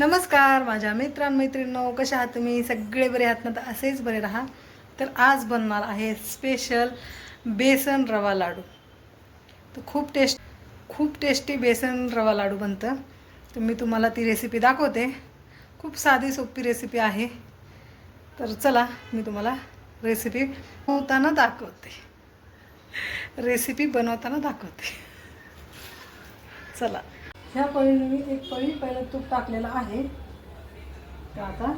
नमस्कार माझ्या मित्रांमैत्रिणींनो कशा आहात तुम्ही? सगळे बरे आहात ना? तर असेच बरे राहा. तर आज बनणार आहे स्पेशल बेसन रवा लाडू. तर खूप टेस्ट खूप टेस्टी बेसन रवा लाडू बनतं. तर मी तुम्हाला ती रेसिपी दाखवते. खूप साधी सोपी रेसिपी आहे. तर चला मी तुम्हाला रेसिपी बनवताना दाखवते. रेसिपी बनवताना दाखवते. चला. ह्या पळीने मी एक पळी पहिलं तूप टाकलेलं आहे. तर आता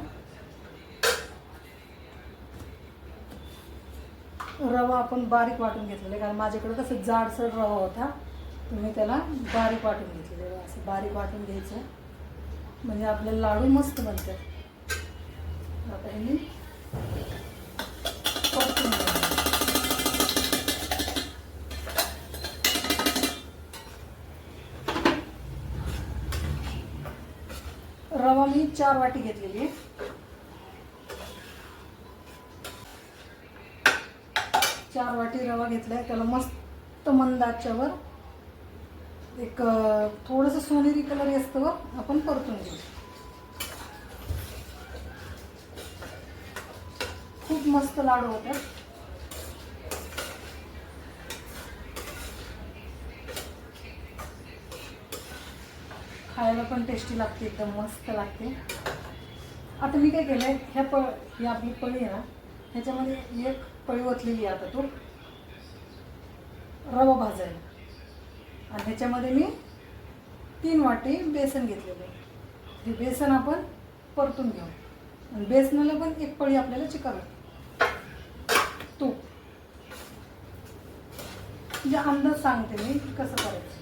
रवा आपण बारीक वाटून घेतलेला आहे कारण माझ्याकडे कसं जाडसर रवा होता तुम्ही त्याला बारीक वाटून घेतलेलं आहे. असं बारीक वाटून घ्यायचं. म्हणजे आपले लाडू मस्त बनतात. आता हे मी परतून घेणार. रवा मी चार वाटी घेतलेली आहे. चार वाटी रवा घेतलाय. त्याला मस्त मंद एक थोडस थोडंसं सोनेरी कलर असतं आपण परतून घेऊ. खूप मस्त लाडू होतात. खायला पण टेस्टी लागते एकदम मस्त लागते. आता मी काय केलंय ह्या पळ ही आपली पळी आहे ना ह्याच्यामध्ये एक पळी ओतलेली आहे आता तू. रवा भाजायला. आणि ह्याच्यामध्ये मी तीन वाटी बेसन घेतलेलं आहे. हे बेसन आपण परतून घेऊ. आणि बेसनाला पण एक पळी आपल्याला चिकावी. तूप म्हणजे अंदाज सांगते मी कसं करायचं.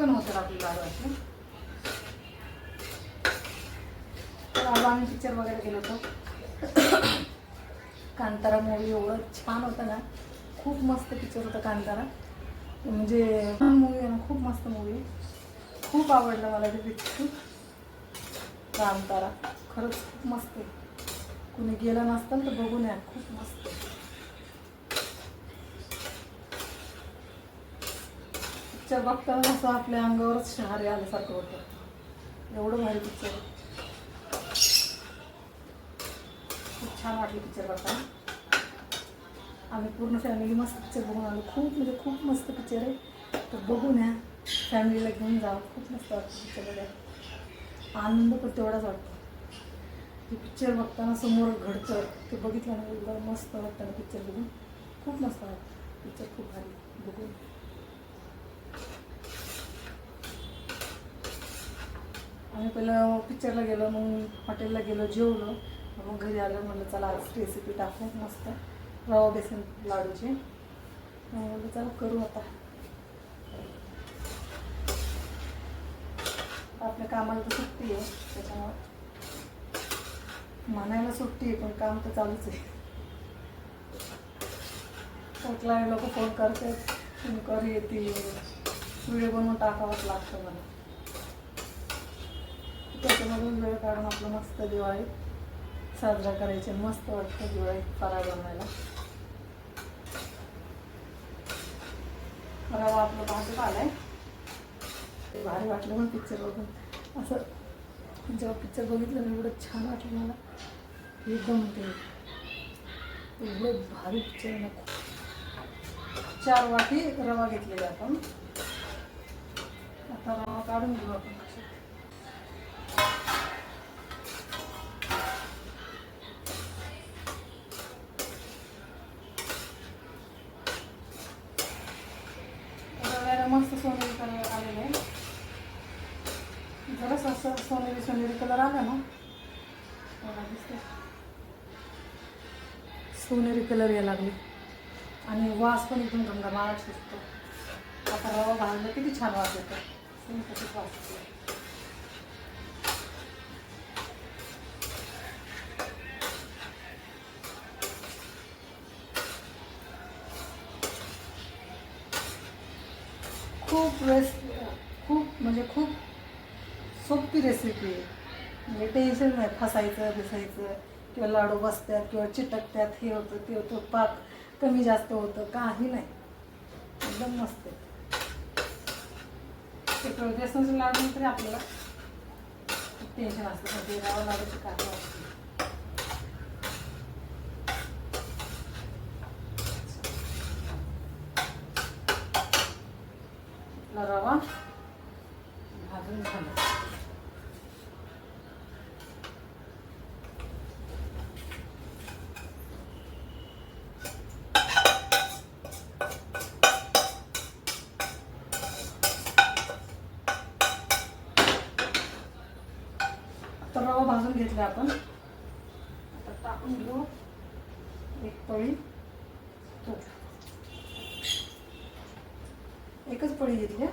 पटकन होतं आपली लाडू असं तर आम्ही पिक्चर बघायला गेलो होतो. कांतारा मूवी एवढं छान होतं ना. खूप मस्त पिक्चर होता कांतारा. म्हणजे मूवी आहे ना खूप मस्त मूवी खूप आवडलं मला ते पिक्चर कांतारा. खरंच खूप मस्त आहे. कुणी गेलं नसतं तर बघून या खूप मस्त पिक्चर बघताना असं आपल्या अंगावरच शहारे आल्यासारखं होतं. एवढं भारी पिक्चर खूप छान वाटलं पिक्चर बघताना. आम्ही पूर्ण फॅमिली मस्त पिक्चर बघून आलो. खूप म्हणजे खूप मस्त पिक्चर आहे. तर बघून या. फॅमिलीला घेऊन जा. खूप मस्त वाटतं पिक्चर बघायला. आनंद पण तेवढाच वाटतो. ते पिक्चर बघताना समोर घडतं. ते बघितलं ना एकदम मस्त वाटतं पिक्चर बघून. खूप मस्त वाटतं. पिक्चर खूप भारी. बघून. आम्ही पहिलं पिक्चरला गेलो मग हॉटेलला गेलो जेवलो. मग घरी आलं म्हणलं चला आज रेसिपी टाकू मस्त. रवा बेसन लाडूची. म्हणलं चला करू आता. आपल्या कामाला तर सुट्टी आहे त्याच्यामुळे. म्हणायला सुट्टी आहे पण काम तर चालूच आहे. क्लायंट लोक फोन करतात तुम्ही कर येतील. व्हिडिओ बनवून टाकावंच लागतं मला. त्याच्यामधून वेळ काढून आपलं मस्त दिवाळी साजरा करायची मस्त वाटतं दिवाळी फराळ बनवायला. रवा आपलं भाजत आलाय. ते भारी वाटलं पण पिक्चर बघून. असं जेव्हा पिक्चर बघितलं ना एवढं छान वाटलं मला. एकदम ते? एवढं भारी पिक्चर आहे ना. खूप चार वाटी रवा घेतलेला आपण. आता रवा काढून घेऊ आपण कशात. रव्याला मस्त सोनेरी कलर आलेला आहे जरास असं सोनेरी सोनेरी कलर आला ना बघा दिसतंय. सोनेरी कलर यायला लागले. आणि वास पण एकदम गंगामाळ सुटतो. आता रवा भाजला किती छान वास येतो. वास येतो. खूप रेस खूप म्हणजे खूप सोपी रेसिपी आहे. म्हणजे टेन्शन नाही फसायचं बिसायचं. किंवा लाडू बसतात किंवा चिटकतात हे होतं ते होतं पाक कमी जास्त होतं काही नाही. एकदम मस्त आहे. बेसनचे लाडू तरी आपल्याला टेन्शन असतं. लाडूची काय असते आपला रवा भाजून झाला आता रवा भाजून घेतला आपण. आता टाकून घेऊ. एक पळी. तूप एकच पळी घेतली आहे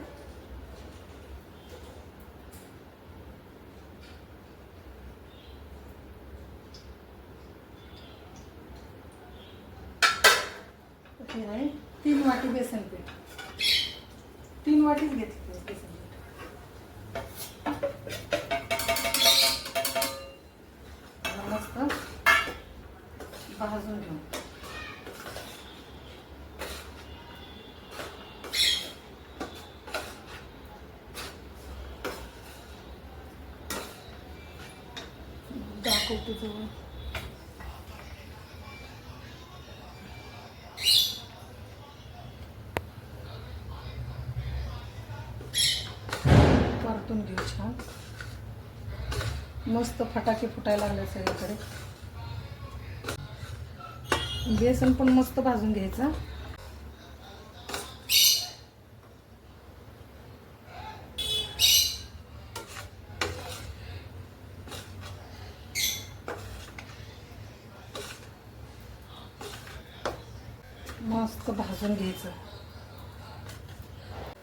तीन वाटी बेसन पीठ. तीन वाटीच घेतली बेसन पीठ आता मस्त भाजून घेऊ दाखवते जवळ परतून घेऊ छान मस्त फटाके फुटायला लागले सगळीकडे. बेसन पण मस्त भाजून घ्यायचं. मस्त भाजून घ्यायचं.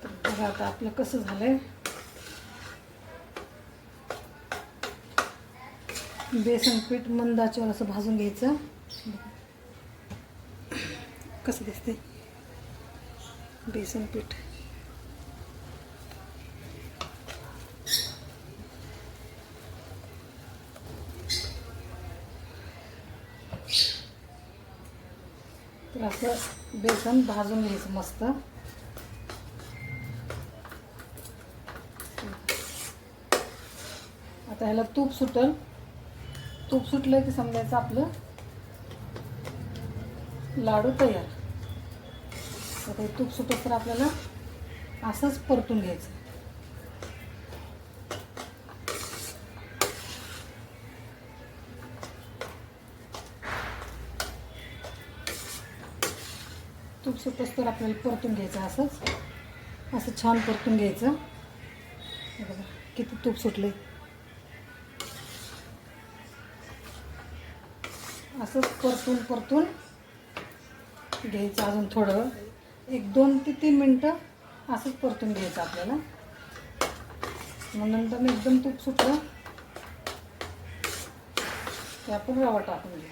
तर बघा आता आपलं कसं झालंय. बेसन पीठ मंदाच्यावर असं भाजून घ्यायचं. कसं दिसते बेसन पीठ. तर असं बेसन भाजून घ्यायचं मस्त. आता ह्याला तूप सुटल. तूप सुटलं की समजायचं आपलं. लाडू तयार. आता हे तूप सुटत तर आपल्याला असंच परतून घ्यायचं. तूप सुटत तर आपल्याला परतून घ्यायचं असंच. असं छान परतून घ्यायचं. बघा किती तूप सुटले असंच परतून परतून घ्यायचं अजून थोडं. एक दोन ते तीन मिनटं असंच परतून घ्यायचं आपल्याला. मग नंतर मग एकदम तूप सुटलं ते आपण रवा टाकून घेऊ.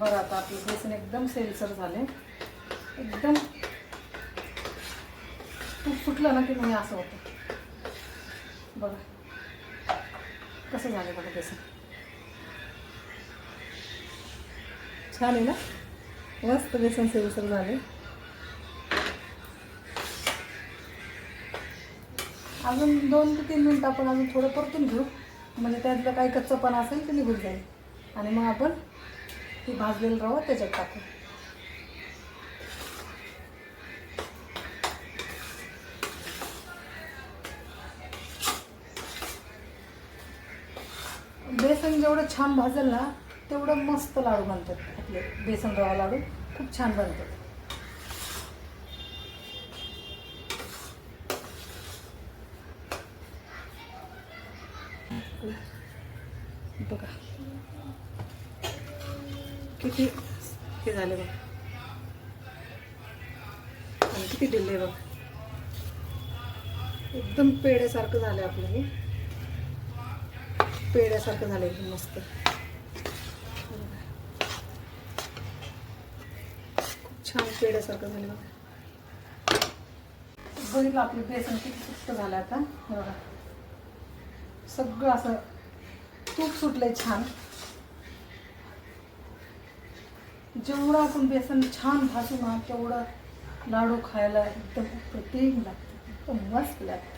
तर आता आपले बेसन एकदम सेलसर झाले एकदम तूप सुटलं ना की म्हणजे असं होतं. बघा कसं झालं बघा बेसन? छान आहे ना? मस्त बेसन सेवसर झाले अजून दोन ते तीन मिनटं आपण अजून थोडं परतून घेऊ. म्हणजे त्यातलं काही कच्चंपणा असेल ते निघून जाईल. आणि मग आपण ती भाजलेलं रवा त्याच्यात टाकू. बेसन जेवढं छान भाजेल ना तेवढं मस्त लाडू बनतात आपले. बेसन रवा लाडू खूप छान बनतात. बघा. किती हे झाले बघ. आणि किती दिले बघ. एकदम पेड्यासारखं झालं आपलं हे. पेड्यासारखं झालं एकदम मस्त खूप छान पेड्यासारखं झालं बघा. बघितलं आपलं बेसन किती सुट्ट झालं आता बघा. सगळं असं तूप सुटलंय छान. जेवढं आपण बेसन छान भाजू ना तेवढं लाडू खायला एकदम प्रतिम लागतं एकदम मस्त लागतं.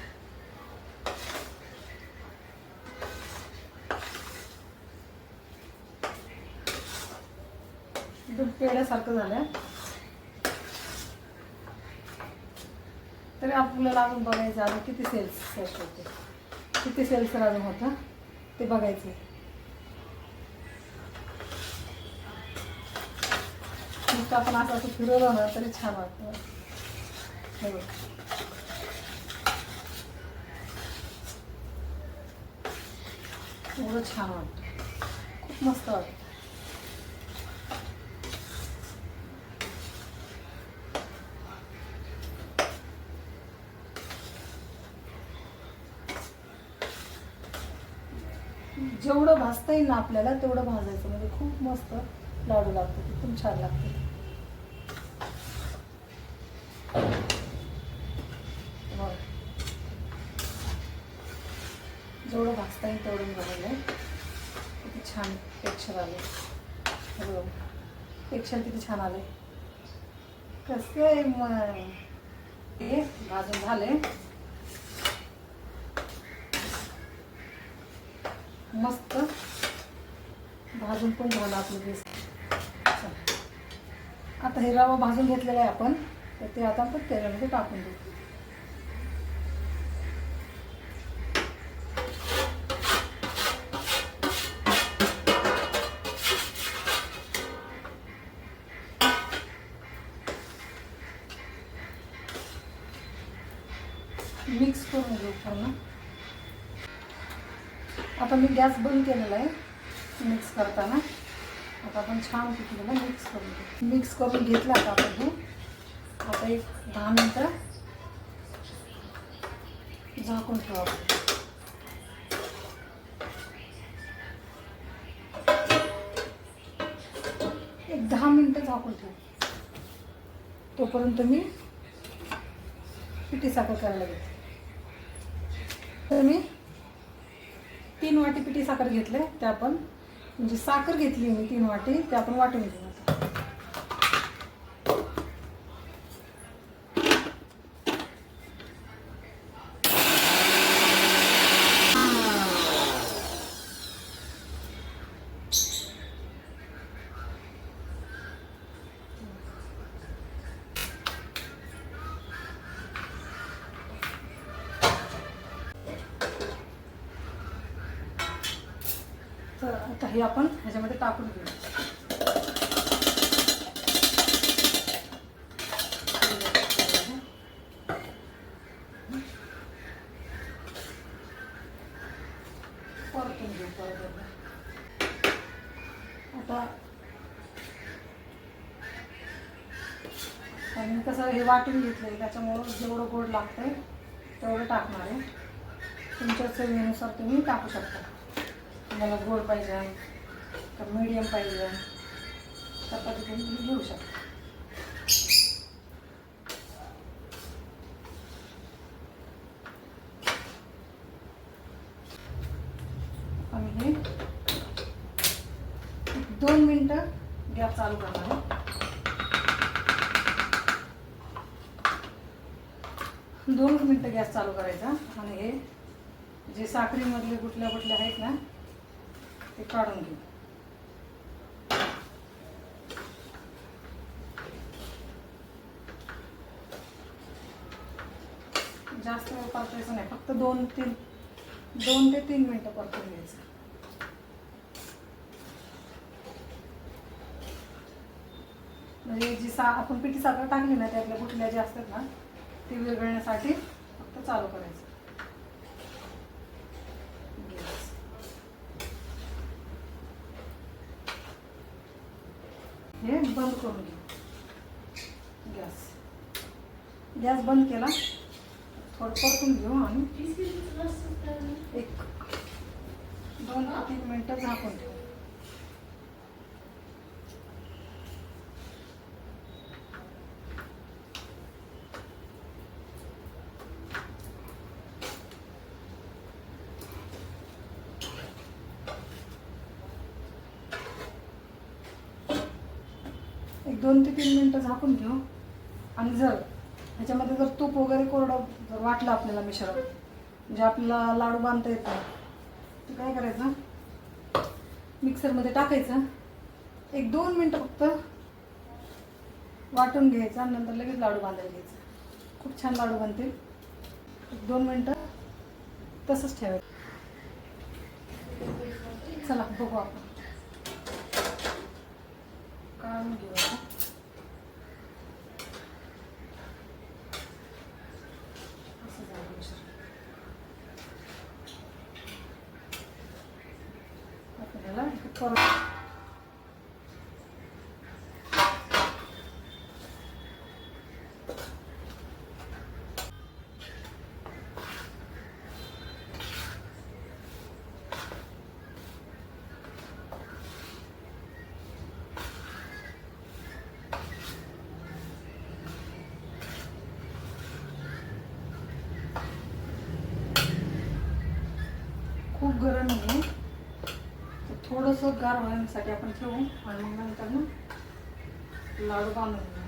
दूध पेढ्यासारखं झालं तरी आपल्याला अजून बघायचं अजून किती सेल्स सेट होते. किती सेल्स अजून होतं? ते बघायचे नुसतं आपण असं असं फिरवलं ना तरी छान वाटतं. हे बघ. एवढं छान वाटतं. खूप मस्त वाटतं. जेवढं भाजता येईल ना आपल्याला तेवढं भाजायचं. म्हणजे खूप मस्त लाडू लागतात एकदम छान लागते. जेवढं भाजता येईल तेवढं बघायला किती छान टेक्चर आले हे बघ किती छान आले कसं आहे मग? हे भाजून झाले मस्त. भाजून पण झालं आपलं बेस आता हे रवा भाजून घेतलेला आहे आपण. तर ते आता आपण तेलामध्ये टाकून देऊ. गॅस बंद केलेला आहे. मिक्स करताना. आता आपण छान पिकलेलं मिक्स करून घेऊ. मिक्स करून घेतला आता आपण हे. आता एक दहा मिनटं झाकून ठेवा एक दहा मिनटं झाकून ठेवा. तोपर्यंत मी पिठी साखर करायला घेते. तर मी तीन वाटी पिठी साखर घेतले त्या आपण म्हणजे साखर घेतली मी तीन वाटी ते आपण वाटून घेऊ. आता तर हे आपण ह्याच्यामध्ये टाकून घेऊ परतून घेऊ परत आता आणि कसं हे वाटून घेतलंय त्याच्यामुळं जेवढं गोड लागतंय तेवढं टाकणार आहे. तुमच्या चवीनुसार तुम्ही टाकू शकता. तुम्हाला गोड पाहिजे का मीडियम पाहिजे त्या पद्धतीने तुम्ही घेऊ शकता. आणि हे दोन मिनटं गॅस चालू करणार आहे दोन मिनटं गॅस चालू करायचा आणि हे जे साखरीमधले गुटल्या कुठल्या आहेत ना ते काढून घेऊ. जास्त वेळ परतायचं नाही. फक्त दोन तीन दोन ते तीन मिनटं परतून घ्यायचं. म्हणजे जी सा आपण पिठी साखर टाकली ना त्यातल्या कुठल्या ज्या असतात ना ती विरघळण्यासाठी फक्त चालू करायचं. गॅस बंद केला. थोडं परतून घेऊ आणि एक दोन तीन मिनटं झाकून ठेवू. एक दोन ते तीन मिनटं झाकून घेऊ. आणि जर त्याच्यामध्ये जर तूप वगैरे कोरडं जर वाटलं आपल्याला मिश्रण म्हणजे आपल्याला लाडू बांधता येतं तर काय करायचं? मिक्सरमध्ये टाकायचं. एक दोन मिनटं फक्त वाटून घ्यायचं आणि नंतर लगेच लाडू बांधायला घ्यायचं. खूप छान लाडू बांधतील एक दोन मिनटं तसंच ठेवायचं. चला बघू आपण. काढून घेऊ आता. असं झालं मिश्रण. आता त्याला परत खूप गरम आहे तर थोडंसं गार होण्यासाठी आपण ठेवू आणि मग नंतर ना लाडू बांधून घेऊ.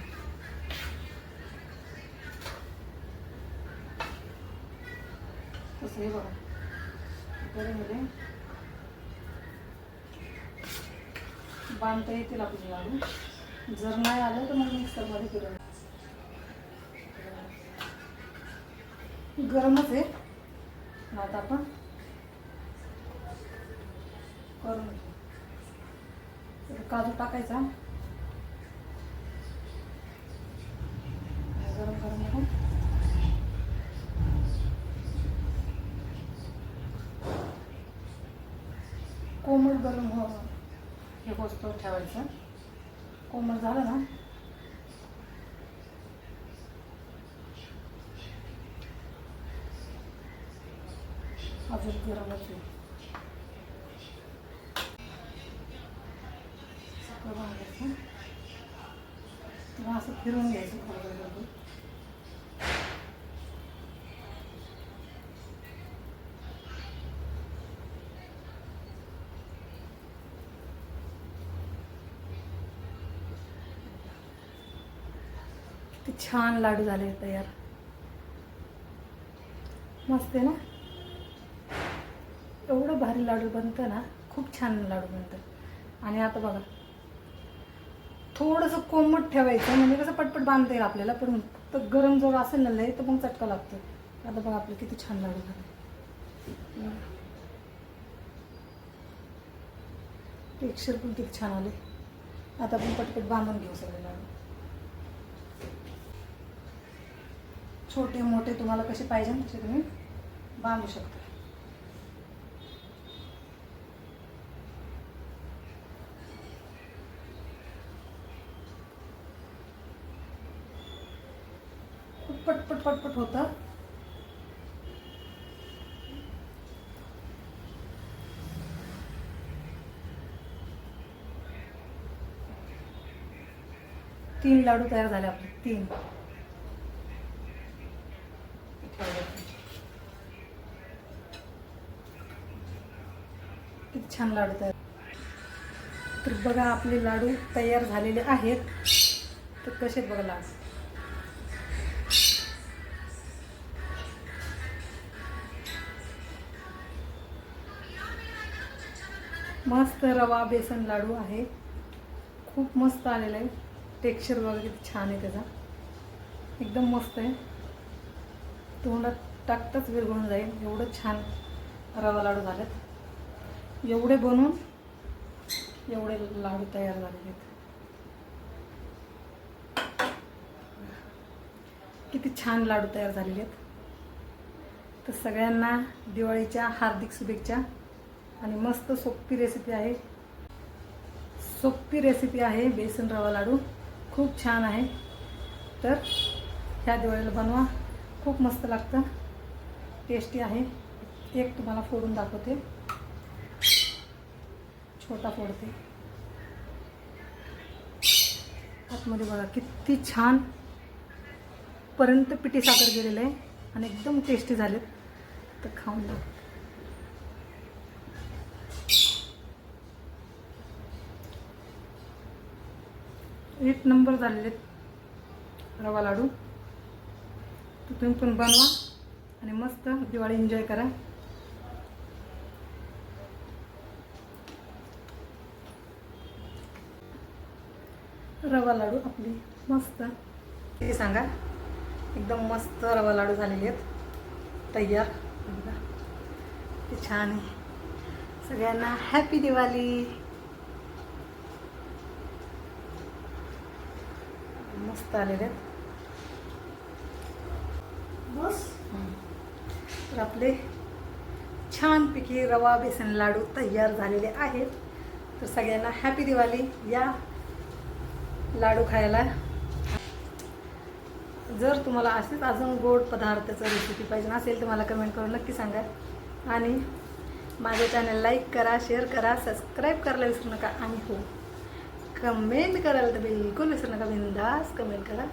तसं हे बघा. बांधता येतील आपले लाडू. जर नाही आलं तर मग मिक्सरमध्ये केलं गरमच आहे मग आता आपण करून घेऊ. तर काजू टाकायचा? गरम गरम करून कोमट गरम हो हे वस्तू ठेवायचं. कोमट झालं ना अजून गरमच आहे सगळं भाजायचं किंवा असं फिरून घ्यायचं थोडं थोडं किती छान लाडू झाले तयार मस्त आहे ना? एवढं भारी लाडू बनतं ना खूप छान लाडू बनतं. आणि आता बघा थोडंसं कोमट ठेवायचं म्हणजे कसं पटपट बांधता येईल आपल्याला पण फक्त गरम जोर असेल ना लय तर मग चटका लागतो. आता बघा आपलं किती छान लाडू झाले. टेक्स्चर पण किती छान आले आता आपण पटपट बांधून घेऊ सगळे लाडू. छोटे मोठे तुम्हाला कसे पाहिजे तसे तुम्ही बांधू शकता. खूप पटपट पटपट होतं. तीन लाडू तयार झाले आपले तीन किती छान लाडू तयार. तर बघा आपले लाडू तयार झालेले आहेत. तर कसे आहेत बघा लाडू? मस्त रवा बेसन लाडू आहे. खूप मस्त आलेला आहे. टेक्स्चर वगैरे छान आहे त्याचा. एकदम मस्त आहे. तोंडात टाकताच विरघळून जाईल. एवढं छान रवा लाडू झालेत. एवढे बनवून एवढे लाडू तयार झालेले आहेत. किती छान लाडू तयार झालेले आहेत. तर सगळ्यांना दिवाळीच्या हार्दिक शुभेच्छा आणि मस्त सोपी रेसिपी आहे. सोपी रेसिपी आहे बेसन रवा लाडू. खूप छान आहे. तर ह्या दिवाळीला बनवा. खूप मस्त लागतं. टेस्टी आहे. एक तुम्हाला फोडून दाखवते. छोटा फोडते. आतमध्ये बघा किती छान पर्यंत पिठी साखर गेलेलं आहे आणि एकदम टेस्टी झालेत. तर खाऊन बघ. एक नंबर झालेले आहेत रवा लाडू. तर तुम्ही पण बनवा आणि मस्त दिवाळी एन्जॉय करा. रवा लाडू आपली. मस्त. किती सांगा. एकदम मस्त रवा लाडू झालेले आहेत. तयार. बघा. छान आहे. सगळ्यांना हॅपी दिवाळी. मस्त आलेले आहेत. बस. तर आपले छानपैकी रवा बेसन लाडू तयार झालेले आहेत. तर सगळ्यांना हॅपी दिवाळी. या लाडू खायला. जर तुम्हाला असेच अजून गोड पदार्थाचं रेसिपी पाहिजे असेल तर मला कमेंट करून नक्की सांगा. आणि माझ्या चॅनल लाईक करा शेअर करा सबस्क्राईब करायला विसरू नका. आणि हो कमेंट करायला तर बिलकुल विसरू नका. बिंदास कमेंट करा.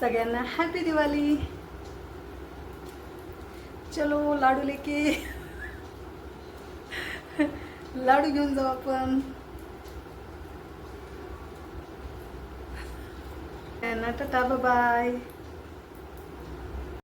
सगळ्यांना हॅपी दिवाळी. चलो लाडू लेके. लाडू घेऊन जाऊ आपण. എന്നിട്ട് തബ് ബായ്